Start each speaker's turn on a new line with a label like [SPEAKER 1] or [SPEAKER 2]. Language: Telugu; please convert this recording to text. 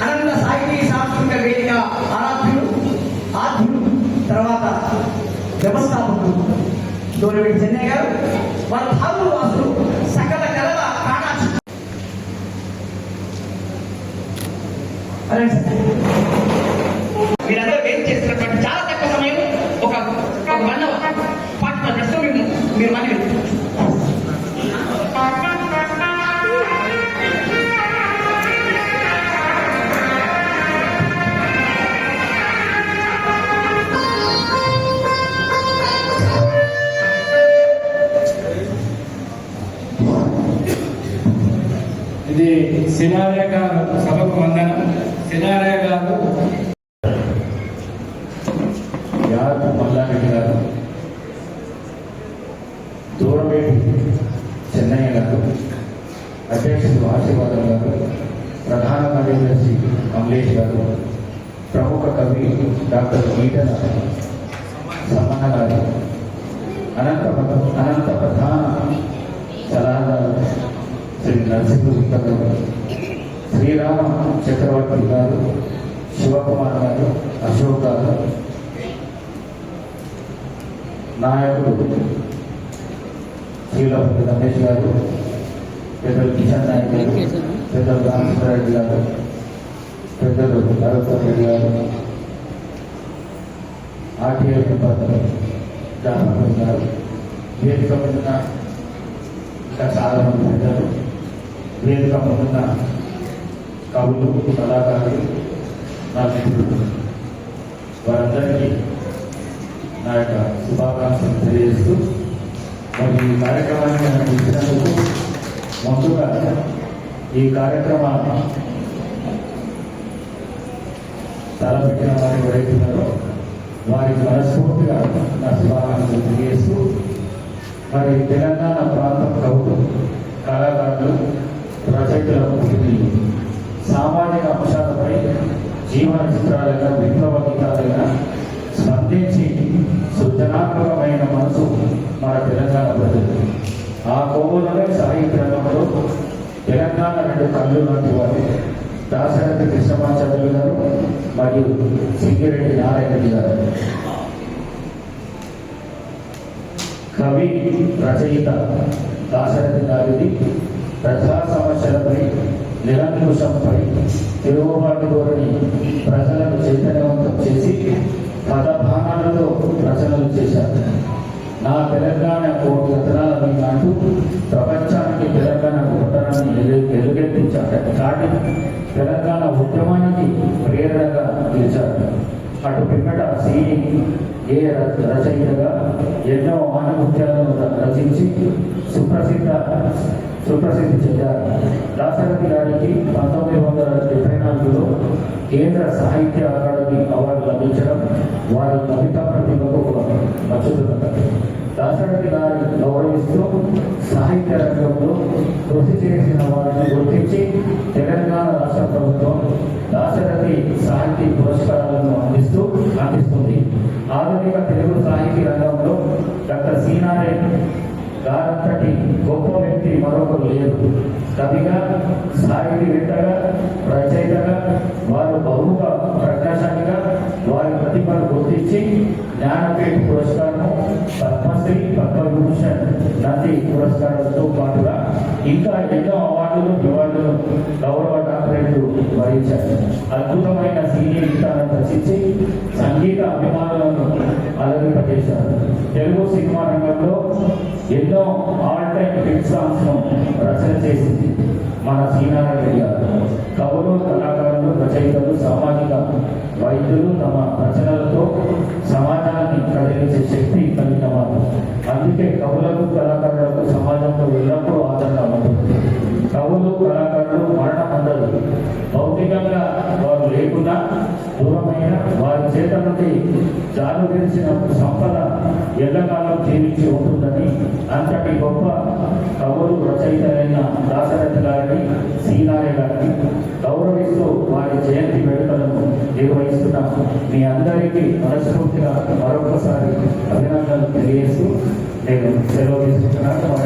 [SPEAKER 1] అనంత సాహితీ సాంస్కృతిక వేదిక ఆరాధ్యులు ఆధ్యులు తర్వాత వ్యవస్థాపకులు. గౌరవేటి చెన్నై గారు వాళ్ళ భావులు వాసులు సకల కళల కాణాచి మీరందరూ వేసి చేస్తున్నటువంటి చాలా తక్కువ సమయం ఒక వన్ అవర్ పాటు ప్రశ్న మీరు మళ్ళీ
[SPEAKER 2] ఇది శివాలయ గారు సభకు వందనం శివాలయ గారు
[SPEAKER 3] యాద్ మల్లారెడ్డి గారు దూరమేటి చెన్నయ్య గారు అధ్యక్షుడు ఆశీర్వాదం గారు ప్రధాన కార్యదర్శి కమలేష్ గారు ప్రముఖ కవి డాక్టర్ ఈటల సమ్మన్న గారు అనంత అనంత ప్రధాన సలహాదారు శ్రీ నరసింహ శ్రీరామ చక్రవర్తి గారు శివకుమార్ గారు అశోక్ గారు నాయకుడు శ్రీలపతి రమేష్ గారు పెద్దలు కిషన్ నాయక్ గారు పెద్దలు రామచంద్రారెడ్డి గారు పెద్దలు నరోత్తమ్ రెడ్డి గారు ఆర్టీఐ పెద్దలు గారు వేదిక మీద ఇంకా చాలా మంది పెద్దలు వేదిక పొందిన కవులు కళాకారులు నా మిత్రులు వారందరికీ నా యొక్క శుభాకాంక్షలు తెలియజేస్తూ మరి ఈ కార్యక్రమాన్ని మనం ఇచ్చినందుకు ముందుగా ఈ కార్యక్రమాన్ని తలపెట్టిన వారు ఎవరైతున్నారో వారికి మనస్ఫూర్తిగా నా శుభాకాంక్షలు తెలియజేస్తూ మరి తెలంగాణ ప్రాంత కవులు కళాకారులు రచయితల ప్రతినిధులు సామాజిక అంశాలపై జీవన చిత్రాలుగా విప్లవ గీతాలుగా స్పందించి సృజనాత్మకమైన మనసు మన తెలంగాణ ప్రజలు ఆ కోవలోనే సాహిత్య రంగంలో తెలంగాణ రెండు కళ్ళు లాంటి వారు దాశరథి కృష్ణమాచార్యులు గారు మరియు సింగిరెడ్డి నారాయణ గారు. కవి రచయిత దాశరథి గారిది ప్రజా సమస్యలపై నిరంకుశంపై తిరుగుబాటు ధోరణి ప్రజలను చైతన్యవంతం చేసి పదభానాలతో రచనలు చేశారు. నా తెలంగాణ కోటి రచనాలని అంటూ ప్రపంచానికి తెలంగాణ గొప్పతనాన్ని ఎలు- ఎలుగెత్తించారు. తెలంగాణ ఉద్యమానికి ప్రేరణగా నిలిచారు. అటు పిమ్మట సిఈ ఏ రచయితగా ఎన్నో ఆనుభూత్యాలను రచించి సుప్రసిద్ధ సుప్రసిద్ధి చెందారు దాశరథి గారికి పంతొమ్మిది వందల డెబ్బై నాలుగులో కేంద్ర సాహిత్య అకాడమీ అవార్డు లభించడం వారి కవితా ప్రతిభకు ఒక మచ్చుతున్నది దాశరథి గారి గౌరవిస్తూ సాహిత్య రంగంలో కృషి చేసిన వారిని గుర్తించి తెలంగాణ రాష్ట్ర ప్రభుత్వం దాశరథి సాహితీ పురస్కారాలను అందిస్తూ అందిస్తుంది. ఆధునిక తెలుగు సాహితీ రంగంలో డాక్టర్ సీనారాయణ గారంతటి వ్యక్తి మరొకరు లేరు. కవిగా సాహితీవేత్తగా రచయితగా వారు బహుముఖ ప్రకాశంగా వారి ప్రతిభను గుర్తించి జ్ఞానపీఠ పురస్కారం పద్మశ్రీ పద్మభూషణ్ నంది పురస్కారాలతో పాటుగా ఇంకా ఎన్నో అవార్డులు రివార్డులు గౌరవ డాక్టరేట్లు వహించారు అద్భుతమైన సీనియర్ గీతాలను రచించి సంగీత అభిమానులను అలరింపజేశారు. తెలుగు సినిమా రంగంలో ఎన్నో ఆల్ టైమ్ హిట్ సాంగ్స్ రచన చేసింది మన సీనారెడ్డి గారు. కవులు కళాకారులు రచయితలు సామాజిక వైద్యులు తమ రచనలతో సమాజాన్ని కదిలించే శక్తి కలిగిన వారు. అందుకే కవులకు కళాకారులకు సమాజంలో ఎల్లప్పుడూ ఆదరణ ఉంటుంది. కవులు కళాకారులు మరణ భౌతికంగా వారు లేకున్నా దూరమైన వారి చేత నుండి జాలు తెలిసిన సంపద ఎల్లకాలం జీవించి ఉంటుందని అంతటి గొప్ప కవులు రచయితలైన దాశరథి గారిని సీనాయ గారిని గౌరవిస్తూ వారి జయంతి వేడుకలను నిర్వహిస్తున్న. మీ అందరికీ మనస్ఫూర్తిగా మరొకసారి అభినందనలు తెలియజేస్తూ నేను సెలవు తీసుకుంటున్నాను.